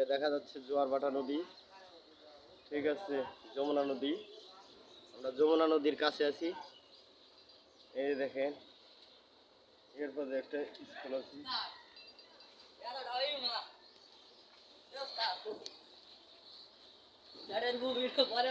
এটা দেখা যাচ্ছে জোয়ারভাটা নদী ঠিক আছে যমুনা নদী আমরা যমুনা নদীর কাছে আছি এই দেখেন এরপরে একটা স্কুল আছে পরে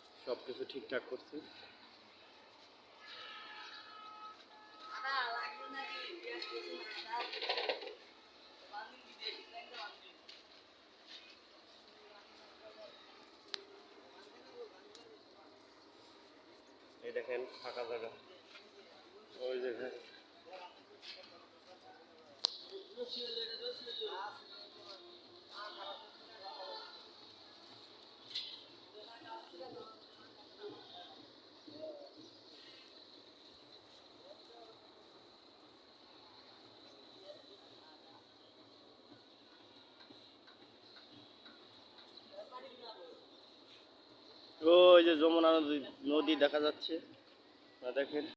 সব কিছু ঠিকঠাক করছে। এই দেখেন ফাঁকা জায়গা। ওই দেখেন ওই যে যমুনা নদী নদী দেখা যাচ্ছে। দেখেন।